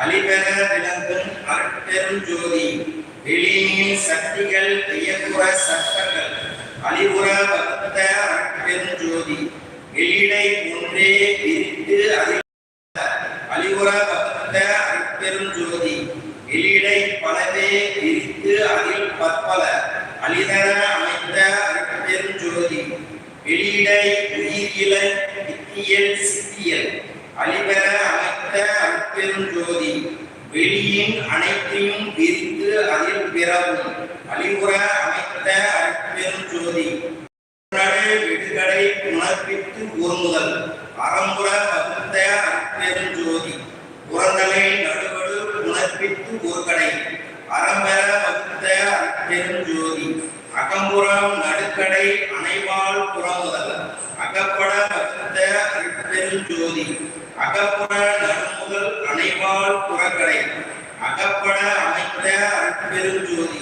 அலிபெற விளங்கும் அருட்பெரும் ஜோதி. வெளியின் சக்திகள் வியப்புற சட்டங்கள். அலிபுற பக்த அருட்பெரும் ஜோதி. வெளியிடை ஒன்றே பிரித்து அதில் அலிபுற பக்த அருட்பெரும் ஜோதி வெளியிடை பலவே பிரித்து அதில் பற்பல அலிதர அமைத்த அருட்பெரும் ஜோதி வெளியிடை உயிரியல் வித்தியல் சித்தியல் அலிபெற அமைத்த அருட்பெரும் ஜோதி வெளியின் அனைத்தையும் விரித்து அதில் பிறவும் அழிவுற அமைத்த அற்பெரும் ஜோதி. விடுகளை உணர்ப்பித்து ஒருமுதல் அறம்புற வகுத்த அற்பெரும் ஜோதி. புறந்தலை நடுவடு உணர்ப்பித்து ஒரு கடை அறம்பெற வகுத்த அற்பெரும் ஜோதி. அகம்புறம் நடுக்கடை அனைவால் புறமுதல். அகப்பட வகுத்த அற்பெரும் ஜோதி. அகப்புற நடுமுதல் அனைவால் புறக்கடை. அகப்பட அமைப்பட அருட்பெரும் ஜோதி.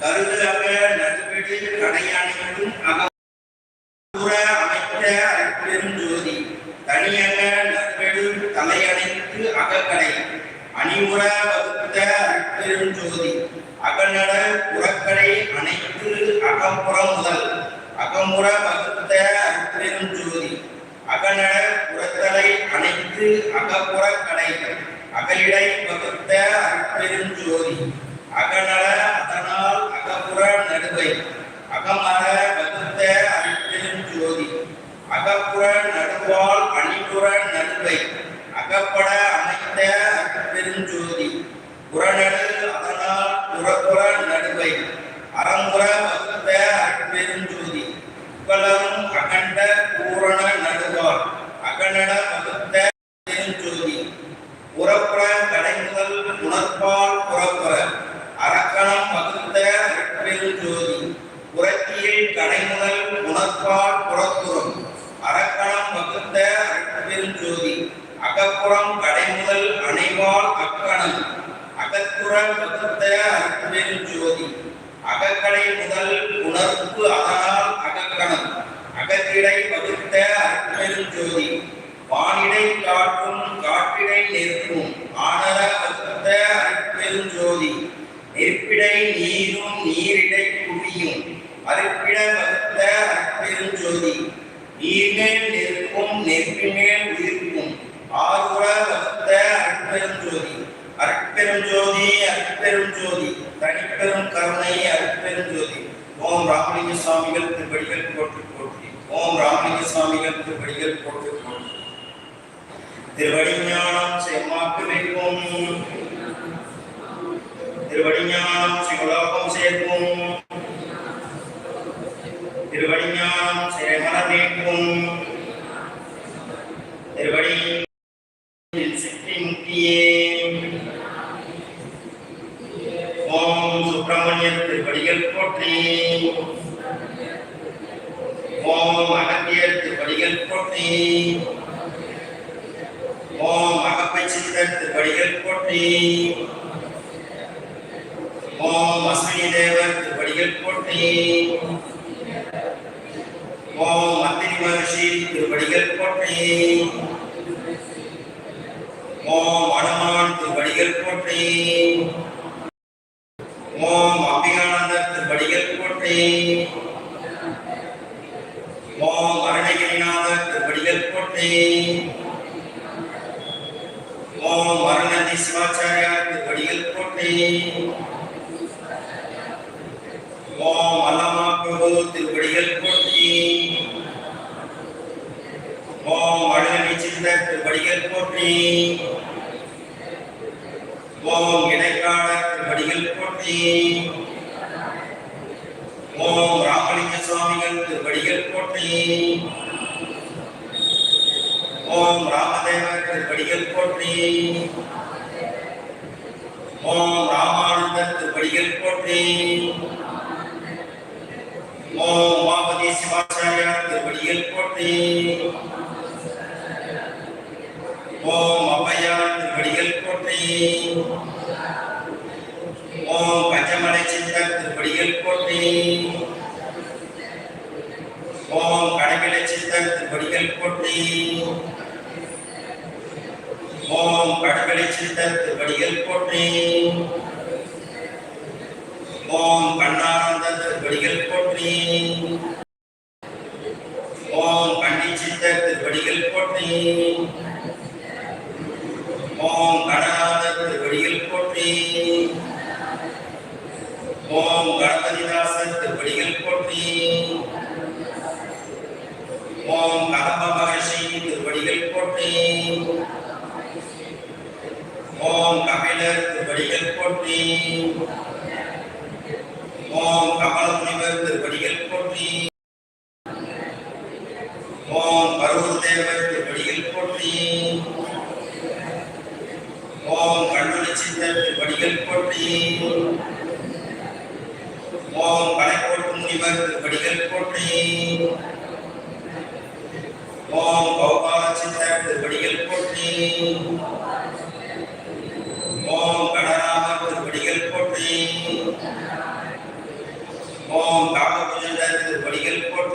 கருது அக நடுவெடு கடையணைக்கும் அக புற அருட்பெரும் ஜோதி. தனியக நற்பெடு தலையணைத்து அகக்கடை அணிமுற வகுத்த அருட்பெரும் ஜோதி. அகநட புறக்கடை அனைத்து அகம்புறம் முதல். அகமுற வகுத்த அருட்பெரும் ஜோதி. அகநட புறத்தலை அனைத்து அகப்புற கடை அகலிடை வகுத்த அற்பெருஞ்சோதி அகநல அதனால் அகபுற நடுவை. அகமர வகுத்த அருட்பெரும் ஜோதி அகப்புற நடுவால் அணிபுற நடுவை அகப்பட அமைத்த அருட்பெரும் ஜோதி புறநடு அதனால் புறப்புற நடுவை அறம்புற வகுத்த அருட்பெரும் ஜோதி புகழரும் அகண்ட பூரண நடுவால் அகநட வகுத்த பெருஞ்சோதி புறப்புற கடைமுதல் உணர்ப்பால் புறப்புற அரக்கணம் வகுத்த பெருஞ்சோதி புறத்தியில் கடைமுதல் உணர்ப்பால் புறப்புறம் அரக்கணம் வகுத்த பெருஞ்சோதி அகப்புறம் கடைமுதல் அணைவால் அக்கணம். அகத்துற வகுத்த பெருஞ்சோதி அகக்கடை முதல் உணர்வு அதனால் அகக்கணம். அகத்திடை வகுத்த அற்பெருஞ்சோதி வானிடை காற்றும் காற்றிடை நிற்கும் ஆனர வகுத்த அற்பெருஞ்சோதி நெற்பிடை நீரும் நீரிடை குவியும். அருப்பிட வகுத்த பெருஞ்சோதி நீர்மேல் நிற்கும் நெற்பிமேல் உயிர்க்கும் ஆறுற வகுத்த அற்பெருஞ்சோதி அற்பெருஞ்சோதி அற்பெருஞ்சோதி தனிப்பெரும் கருணை அற்பெருஞ்சோதி ஓம் ராமலிங்க சுவாமிகள் திருப்படிகள் போட்டு போற்றி ஓம் ராமலிங்க சுவாமிகள் திருப்படிகள் போட்டு போற்றி. திருவடிஞானம் செம்மாக்கு வைப்போம் திருவடிஞானம் சிவலோகம் சேர்ப்போம் திருவடிஞானம் சேமல நீக்கும் திருவடி சித்தி முக்தியே ஓம் சுப்பிரமணிய திருவடிகள் போற்றி. ஓம் அகத்தியர் திருவடிகள் போற்றி. ஓம் அகப்பை சித்தர் திருவடிகள் போற்றி. ஓம் அஸ்வினி தேவர் திருவடிகள் போற்றி. ஓம் அத்திரி மகர்ஷி திருவடிகள் போற்றி. ஓம் அனுமான் திருவடிகள் போற்றி. ஓம் அபிகானந்தர் திருவடிகள் போற்றி. ஓம் அருணகிரிநாதர் திருவடிகள் போற்றி. ஓம் அருணதி சிவாச்சாரியா திருவடிகள் போற்றி. ஓம் அல்லமா பிரபு திருவடிகள் போற்றி. ஓம் அழகனி சித்தர் திருவடிகள் போற்றி. ஓம் இடைக்காடர் திருவடிகள் போற்றி. ஓம் ராமலிங்க சுவாமிகள் திருவடிகள் போற்றி. ஓம் ராமதேவர் திருவடிகள் போற்றி. ஓம் ராமானந்தர் திருவடிகள் போற்றி. ஓம் உமாபதி சிவாச்சாரியா திருவடிகள் போற்றி ஓம் அவ்வையா திருவடிகள் போற்றி ஓம் பஞ்சமலை சித்தர் திருவடிகள் போற்றி ஓம் கடவிலை சித்தர் திருவடிகள் போற்றி ஓம் ஓம் கடற்கரை சித்தர் திருவடிகள் போற்றி ஓம் கண்ணானந்த திருவடிகள் போற்றி. ஓம் கண்ணி திருவடிகள் போற்றி. ஓம் கடநாத திருவடிகள் போற்றி. ஓம் கணபதிதாசர் திருவடிகள் போற்றி. ஓம் கதம்ப மகர்ஷி திருவடிகள் போற்றி. ஓம் கபிலர் திருவடிகள் போற்றி. ஓம் கமல முனிவர் திருவடிகள் போற்றி. ஓம் பருவத் தேவர் திருவடிகள் போற்றி. ஓம் கண்ணுளி சித்தர் திருவடிகள் போற்றி. ஓம் கலைக்கோட்டு முனிவர் திருவடிகள் போற்றி. ஓம் கௌபால சித்தர் திருவடிகள் போற்றி.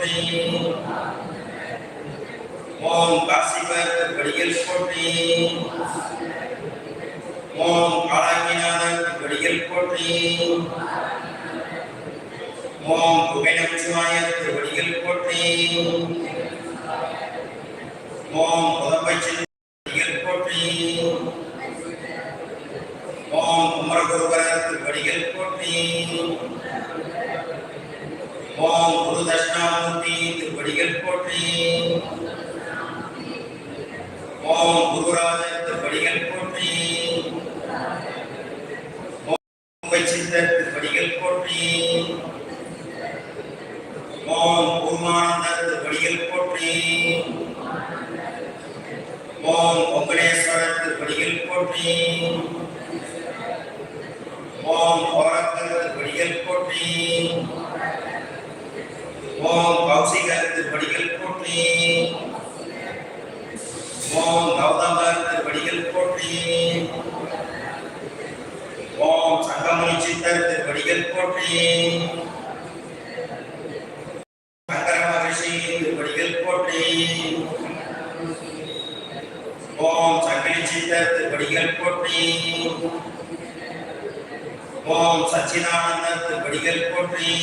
போற்றி ஓம் காசிபர் திருவடிகள் போற்றி. ஓம் காலாங்கிநாதன் திருவடிகள் போற்றி. ஓம் குகைநமச்சிவாய திருவடிகள் போற்றி. ஓம் புதம்பை திருவடிகள் போற்றி. ஓம் குமரகுருபரர் திருவடிகள் போற்றி. ஓம் குரு தட்சிணாமூர்த்தி ஓம் சித்தர் திருவடிகள் போற்றி. ஓம் பூர்மானந்தர் திருவடிகள் போற்றி. ஓம் பொங்கலேஸ்வரர் திருவடிகள் போற்றி. ஓம் கோரக்கர் திருவடிகள் போற்றி. ஓம் கௌசிகர் திருவடிகள் போற்றி. ஓம் கௌதமர் திருவடிகள் போற்றி. ஓம் சங்கமுனி சித்தர் திருவடிகள் போற்றி சங்கர மகர்ஷி திருவடிகள் போற்றி ஓம் சங்கரி சித்தர் திருவடிகள் போற்றி ஓம் சச்சிதானந்தர் திருவடிகள் போற்றி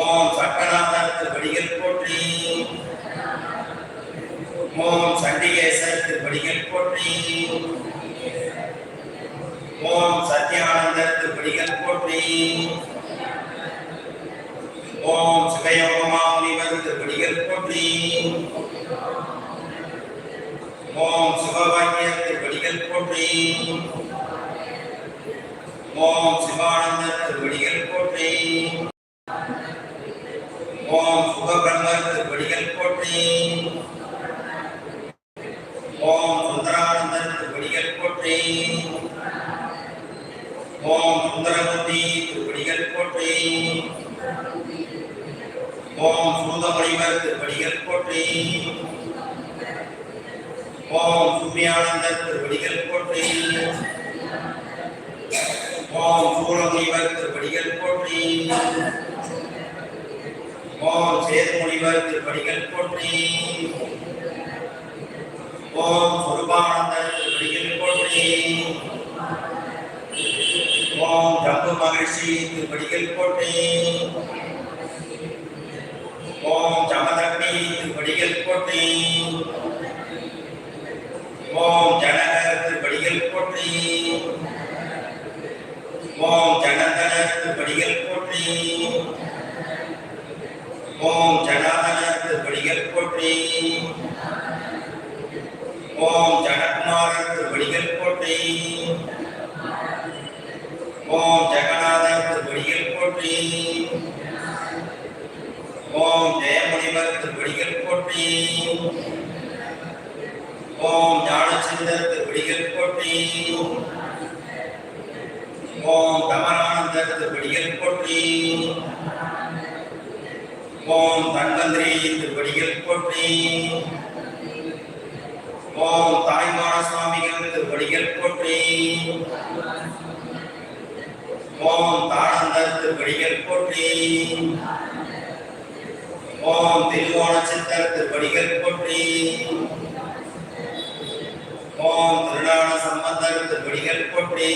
ஓம் சக்கரநாதர் திருவடிகள் போற்றி ஓம் சண்டிகேசர் திருவடிகள் போற்றி ஓம் சத்யானந்தர் திருவடிகள் போற்றி. ஓம் சிவயோகமா முனிவர் திருவடிகள் போற்றி. ஓம் சிவபாக்கியர் திருவடிகள் போற்றி. ஓம் சிவானந்தர் திருவடிகள் போற்றி. ஓம் சுகபிரம்மர் திருவடிகள் போற்றி ஓம் சுந்தரானந்தர் திருவடிகள் போற்றி ஓம் சுந்தரமூர்த்தி திருப்படிகள் போற்றி. ஓம் சூதமணிவர் திருப்படிகள் போற்றி. ஓம் சூர்யானந்தர் திருப்படிகள் போற்றி. ஓம் சூரமுனிவர் திருப்படிகள் போற்றி. ஓம் சேதுமுனிவர் திருப்படிகள் போற்றி. ஓம் சுரூபானந்தர் திருப்படிகள் போற்றி. ஓம் ஜம்பு மகிழ்ச்சி திருவடிகள் போற்றி ஓம் ஜமதக்னி திருவடிகள் போற்றி ஓம் ஜனகர் திருவடிகள் போற்றி ஓம் ஜனதனர் திருவடிகள் போற்றி ஓம் ஜனாதனர் திருவடிகள் போற்றி ஓம் ஜனகுமாரர் திருவடிகள் போற்றி ஓம் ஜெகநாதர் திருவடிகள் போற்றி. ஓம் ஜெயமுனிவர் திருவடிகள் போற்றி. ஓம் ஞானசிந்தர் திருவடிகள் போற்றி. ஓம் கமலானந்தர் திருவடிகள் போற்றி. ஓம் தன்வந்திரி திருவடிகள் போற்றி. ஓம் தாய்மான சுவாமிகள் திருவடிகள் போற்றி. ஓம் தாழந்தத்து படிகள் போற்றி. ஓம் திருவோண சித்தத்து படிகள் போற்றி. ஓம் திருநாள சம்பந்தத்து படிகள் போற்றி.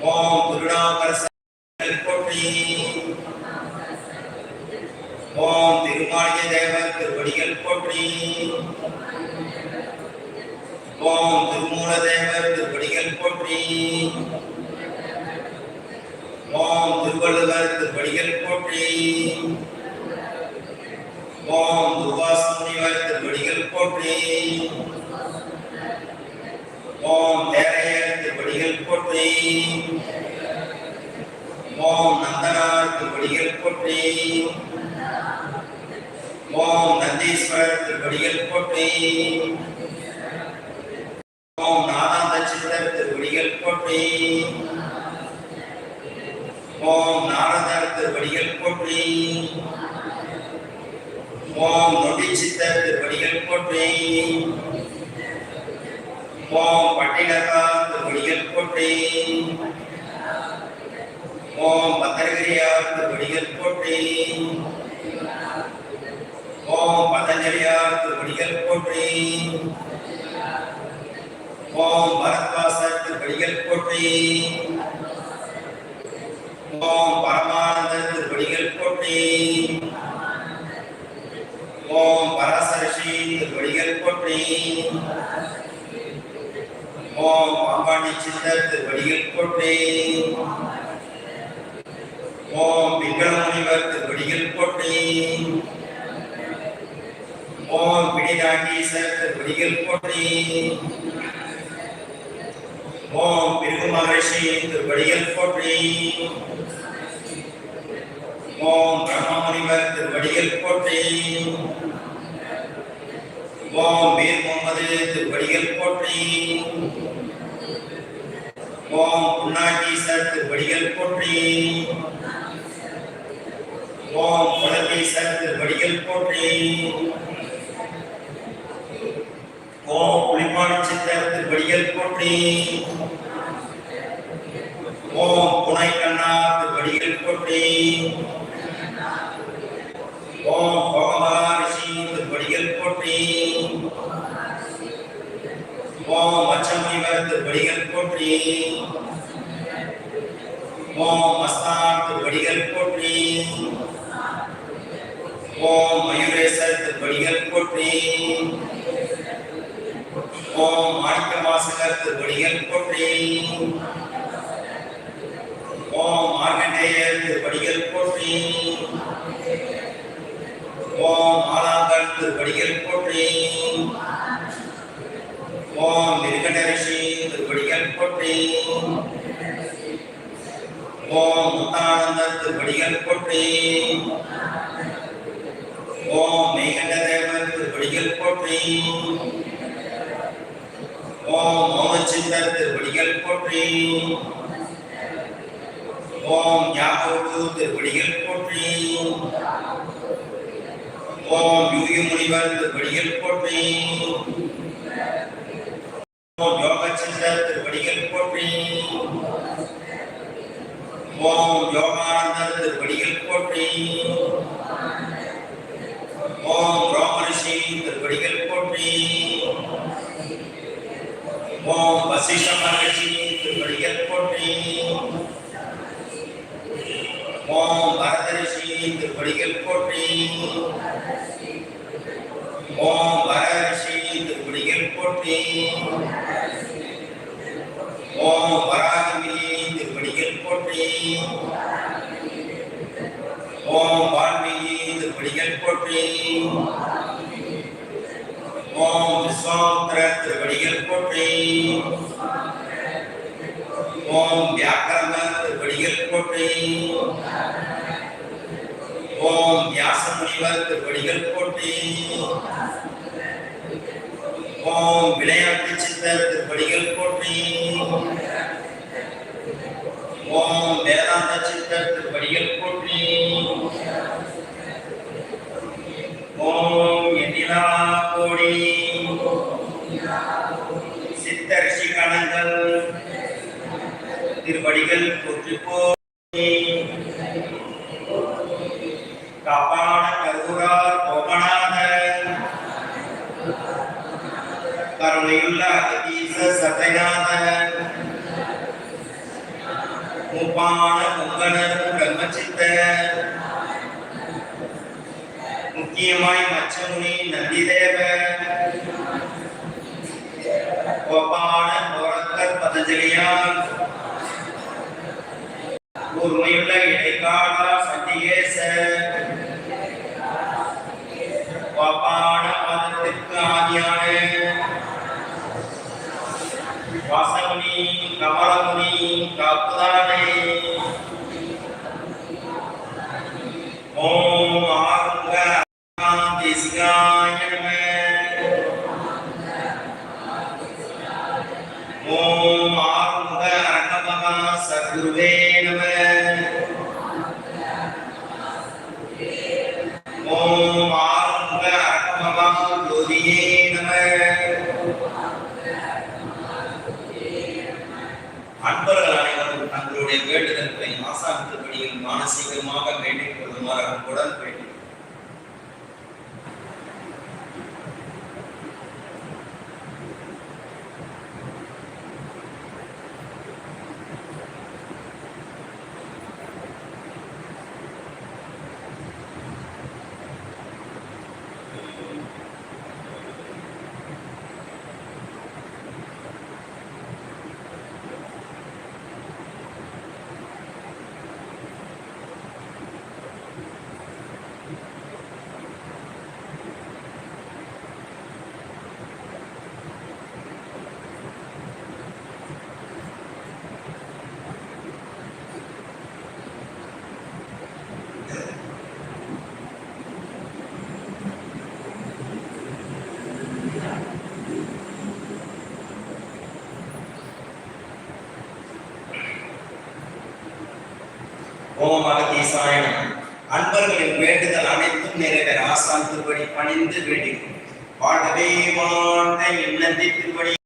ஓம் திருநாவுக்கரசர் போற்றி. ஓம் திருமாளிய தேவத்து படிகள் போற்றி. ஓம் திருமூலதேவர் திருப்படிகள் போற்றி. ஓம் திருவள்ளுவர் திருப்படிகள் போற்றி. ஓம் துர்வாச முனிவர் திருவடிகள் போற்றி. ஓம் தேரையர் திருப்படிகள் போற்றி. ஓம் நந்தனார் திருப்படிகள் போற்றி. ஓம் நந்தீஸ்வரர் திருப்படிகள் போற்றி ஓம் நாதாந்த சித்தர் திருவடிகள் போற்றி ஓம் நாரதர் திருவடிகள் போற்றி ஓம் நொடி சித்தர் திருவடிகள் போற்றி ஓம் பட்டினகா திருவடிகள் போற்றி ஓம் பத்திரகிரியார் திருவடிகள் போற்றி ஓம் பதஞ்சலியார் போற்றி. ஓம் பரத்வாசர் திருவடிகள் போற்றி. ஓம் பரமானந்தர் திருவடிகள் போற்றி. ஓம் பராசரிஷி திருவடிகள் போற்றி. ஓம் பாம்பாண்டி சித்தர் திருவடிகள் போற்றி. ஓம் பிங்கள முனிவர் திருவடிகள் போற்றி. ஓம் பிடிதாண்டீசர் பிடிகள் போற்றி. ஓம் பிருகு மகரிஷி திருவடிகள் போற்றி. ஓம் பிரம்மமுனிவர் திருவடிகள் போற்றி. ஓம் வீர் முகமது திருவடிகள் போற்றி. ஓம் புண்ணாகீசர் திருவடிகள் போற்றி. ஓம் புலகீசர் திருவடிகள் போற்றி. ஓம் புலிமான் சித்தர் வடிகள் போற்றி. ஓம் புனை கண்ணாத்து வடிகள் போற்றி. ஓம் பகமகாரிஷி வடிகள் போற்றி. ஓம் மச்சமுனிவர் வடிகள் போற்றி. ஓம் மஸ்தான் வடிகள் போற்றி. ஓம் மயூரேசர் வடிகள் போற்றி. ஓம் மாணிக்க வாசகர் திருவடிகள் போற்றி. ஓம் மார்கண்டேயர் திருவடிகள் போற்றி. ஓம் மாலாங்கன் திருவடிகள் போற்றி. ஓம் நிருகண்டரிஷி திருவடிகள் போற்றி. ஓம் முத்தானந்தர் திருவடிகள் போற்றி. ஓம் மேகண்ட தேவர் திருவடிகள் போற்றி. ஓம் மோகச்சித்தர் திருவடிகள் போற்றி. ஓம் யாகோடு திருவடிகள் போற்றி. ஓம் யூகி முனிவர் திருவடிகள் போற்றி. ஓம் யோகச்சித்தர் திருவடிகள் போற்றி. ஓம் யோகானந்தர் திருவடிகள் போற்றி. ஓம் ராமரிஷி திருவடிகள் போற்றி. ஓம் வசிஷ்ட மகர்ஷி திருவடிகள் போற்றி ஓம் பரதரிஷி திருவடிகள் போற்றி ஓம் வரரிஷி திருவடிகள் போற்றி ஓம் வராகமி திருவடிகள் போற்றி ஓம் வால்மீகி திருவடிகள் போற்றி ஓம் விஸ்வாமித்ர திருவடிகள் போற்றி. ஓம் வியாக்கரண திருவடிகள் போற்றி. ஓம் வியாச முனிவர் திருவடிகள் போற்றி. ஓம் விளையாட்டு சித்தர் திருவடிகள் போற்றி. ஓம் வேதாந்த சித்தர் திருவடிகள் போற்றி. ஓம் எண்ணிலா கோடி. திருமடிகள் போற்றி கோபான பாதத்திற்கு ஆதியான வாசமுனி கமலமுனி காப்புதானே மானசீகமாக வேண்டிக் கொள்ளுமாறு அன்புடன் வேண்டி அன்பர்களின் வேண்டுதல் அனைத்தும் நிறைவேற. ஆசான் திருப்படி பணிந்து வேண்டிக்கும் வாழ்வே வாழ்ந்த இன்னந்தி திருப்படி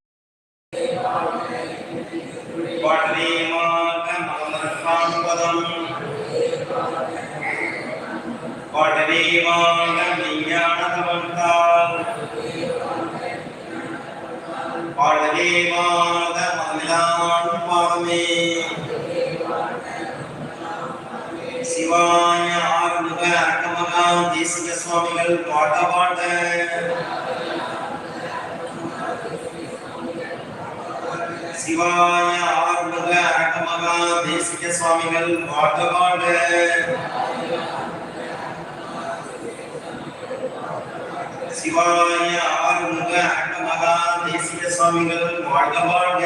சிவாய ஆறுமுக அட்டமகா தேசிக சுவாமிகள் பாட பாட சிவாய ஆறுமுக அட்டமகா தேசிக சுவாமிகள் பாட பாட சிவாய ஆறுமுக அட்டமகா தேசிக சுவாமிகள் வாழ்க வாழ்க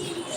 Thank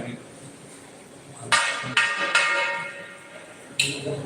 Thank you.